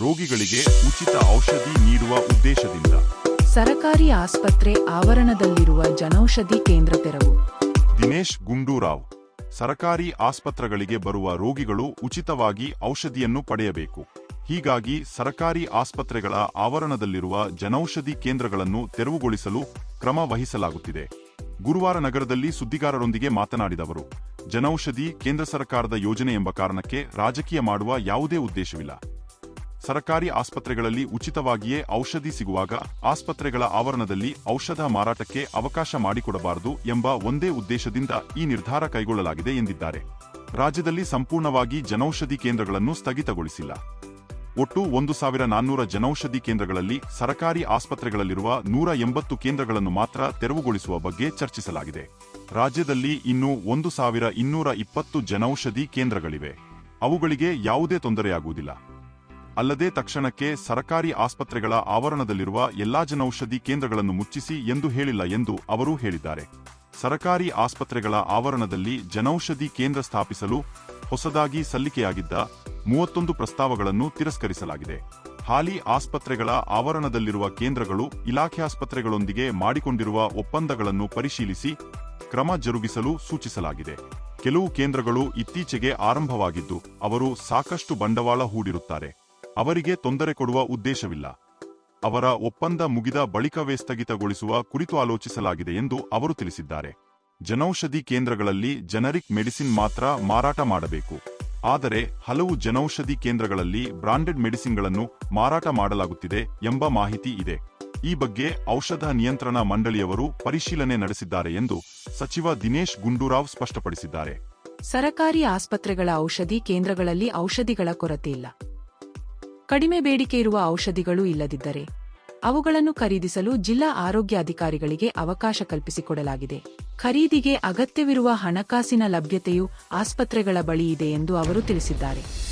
ರೋಗಿಗಳಿಗೆ ಉಚಿತ ಔಷಧಿ ನೀಡುವ ಉದ್ದೇಶದಿಂದ. ಸರಕಾರಿ ಆಸ್ಪತ್ರೆ ಆವರಣದಲ್ಲಿರುವ ಜನೌಷಧಿ ಕೇಂದ್ರ ತೆರವು. ದಿನೇಶ್ ಗುಂಡೂರಾವ್ ಸರಕಾರಿ ಆಸ್ಪತ್ರೆಗಳಿಗೆ ಬರುವ ರೋಗಿಗಳು ಉಚಿತವಾಗಿ ಔಷಧಿಯನ್ನು ಪಡೆಯಬೇಕು. ಹೀಗಾಗಿ ಸರಕಾರಿ ಆಸ್ಪತ್ರೆಗಳ ಆವರಣದಲ್ಲಿರುವ ಜನೌಷಧಿ ಕೇಂದ್ರಗಳನ್ನು ತೆರವುಗೊಳಿಸಲು ಕ್ರಮ ವಹಿಸಲಾಗುತ್ತಿದೆ. ಗುರುವಾರ ನಗರದಲ್ಲಿ ಸುದ್ದಿಗಾರರೊಂದಿಗೆ ಮಾತನಾಡಿದವರು ಜನೌಷಧಿ ಕೇಂದ್ರ ಸರ್ಕಾರದ ಯೋಜನೆ ಎಂಬ ಕಾರಣಕ್ಕೆ ರಾಜಕೀಯ ಮಾಡುವ ಯಾವುದೇ ಉದ್ದೇಶವಿಲ್ಲ. ಸರಕಾರಿ ಆಸ್ಪತ್ರೆಗಳಲ್ಲಿ ಉಚಿತವಾಗಿಯೇ ಔಷಧಿ ಸಿಗುವಾಗ ಆಸ್ಪತ್ರೆಗಳ ಆವರಣದಲ್ಲಿ ಔಷಧ ಮಾರಾಟಕ್ಕೆ ಅವಕಾಶ ಮಾಡಿಕೊಡಬಾರದು ಎಂಬ ಒಂದೇ ಉದ್ದೇಶದಿಂದ ಈ ನಿರ್ಧಾರ ಕೈಗೊಳ್ಳಲಾಗಿದೆ ಎಂದಿದ್ದಾರೆ. ರಾಜ್ಯದಲ್ಲಿ ಸಂಪೂರ್ಣವಾಗಿ ಜನೌಷಧಿ ಕೇಂದ್ರಗಳನ್ನು ಸ್ಥಗಿತಗೊಳಿಸಿಲ್ಲ. ಒಟ್ಟು ಒಂದು ಸಾವಿರ ನಾನ್ನೂರ ಜನೌಷಧಿ ಕೇಂದ್ರಗಳಲ್ಲಿ ಸರಕಾರಿ ಆಸ್ಪತ್ರೆಗಳಲ್ಲಿರುವ ನೂರ ಎಂಬತ್ತು ಕೇಂದ್ರಗಳನ್ನು ಮಾತ್ರ ತೆರವುಗೊಳಿಸುವ ಬಗ್ಗೆ ಚರ್ಚಿಸಲಾಗಿದೆ. ರಾಜ್ಯದಲ್ಲಿ ಇನ್ನೂ ಒಂದು ಸಾವಿರ ಇನ್ನೂರ ಇಪ್ಪತ್ತು ಜನೌಷಧಿ ಕೇಂದ್ರಗಳಿವೆ. ಅವುಗಳಿಗೆ ಯಾವುದೇ ತೊಂದರೆಯಾಗುವುದಿಲ್ಲ. ಅಲ್ಲದೆ ತಕ್ಷಣಕ್ಕೆ ಸರಕಾರಿ ಆಸ್ಪತ್ರೆಗಳ ಆವರಣದಲ್ಲಿರುವ ಎಲ್ಲಾ ಜನೌಷಧಿ ಕೇಂದ್ರಗಳನ್ನು ಮುಚ್ಚಿಸಿ ಎಂದು ಹೇಳಿಲ್ಲ ಎಂದು ಅವರು ಹೇಳಿದ್ದಾರೆ. ಸರಕಾರಿ ಆಸ್ಪತ್ರೆಗಳ ಆವರಣದಲ್ಲಿ ಜನೌಷಧಿ ಕೇಂದ್ರ ಸ್ಥಾಪಿಸಲು ಹೊಸದಾಗಿ ಸಲ್ಲಿಕೆಯಾಗಿದ್ದ ಮೂವತ್ತೊಂದು ಪ್ರಸ್ತಾವಗಳನ್ನು ತಿರಸ್ಕರಿಸಲಾಗಿದೆ. ಹಾಲಿ ಆಸ್ಪತ್ರೆಗಳ ಆವರಣದಲ್ಲಿರುವ ಕೇಂದ್ರಗಳು ಇಲಾಖೆ ಆಸ್ಪತ್ರೆಗಳೊಂದಿಗೆ ಮಾಡಿಕೊಂಡಿರುವ ಒಪ್ಪಂದಗಳನ್ನು ಪರಿಶೀಲಿಸಿ ಕ್ರಮ ಜರುಗಿಸಲು ಸೂಚಿಸಲಾಗಿದೆ. ಕೆಲವು ಕೇಂದ್ರಗಳು ಇತ್ತೀಚೆಗೆ ಆರಂಭವಾಗಿದ್ದು, ಅವರು ಸಾಕಷ್ಟು ಬಂಡವಾಳ ಹೂಡಿರುತ್ತಾರೆ. ಅವರಿಗೆ ತೊಂದರೆ ಕೊಡುವ ಉದ್ದೇಶವಿಲ್ಲ. ಅವರ ಒಪ್ಪಂದ ಮುಗಿದ ಬಳಿಕವೇ ಸ್ಥಗಿತಗೊಳಿಸುವ ಕುರಿತು ಆಲೋಚಿಸಲಾಗಿದೆ ಎಂದು ಅವರು ತಿಳಿಸಿದ್ದಾರೆ. ಜನೌಷಧಿ ಕೇಂದ್ರಗಳಲ್ಲಿ ಜನರಿಕ್ ಮೆಡಿಸಿನ್ ಮಾತ್ರ ಮಾರಾಟ ಮಾಡಬೇಕು. ಆದರೆ ಹಲವು ಜನೌಷಧಿ ಕೇಂದ್ರಗಳಲ್ಲಿ ಬ್ರಾಂಡೆಡ್ ಮೆಡಿಸಿನ್ಗಳನ್ನು ಮಾರಾಟ ಮಾಡಲಾಗುತ್ತಿದೆ ಎಂಬ ಮಾಹಿತಿ ಇದೆ. ಈ ಬಗ್ಗೆ ಔಷಧ ನಿಯಂತ್ರಣ ಮಂಡಳಿಯವರು ಪರಿಶೀಲನೆ ನಡೆಸಿದ್ದಾರೆ ಎಂದು ಸಚಿವ ದಿನೇಶ್ ಗುಂಡೂರಾವ್ ಸ್ಪಷ್ಟಪಡಿಸಿದ್ದಾರೆ. ಸರಕಾರಿ ಆಸ್ಪತ್ರೆಗಳ ಔಷಧಿ ಕೇಂದ್ರಗಳಲ್ಲಿ ಔಷಧಿಗಳ ಕೊರತೆಯಿಲ್ಲ ಕಡಿಮೆ ಬೇಡಿಕೆ ಇರುವ ಔಷಧಿಗಳು ಇಲ್ಲದಿದ್ದರೆ ಅವುಗಳನ್ನು ಖರೀದಿಸಲು ಜಿಲ್ಲಾ ಆರೋಗ್ಯ ಅಧಿಕಾರಿಗಳಿಗೆ ಅವಕಾಶ ಕಲ್ಪಿಸಿಕೊಡಲಾಗಿದೆ. ಖರೀದಿಗೆ ಅಗತ್ಯವಿರುವ ಹಣಕಾಸಿನ ಲಭ್ಯತೆಯು ಆಸ್ಪತ್ರೆಗಳ ಬಳಿ ಇದೆ ಎಂದು ಅವರು ತಿಳಿಸಿದ್ದಾರೆ.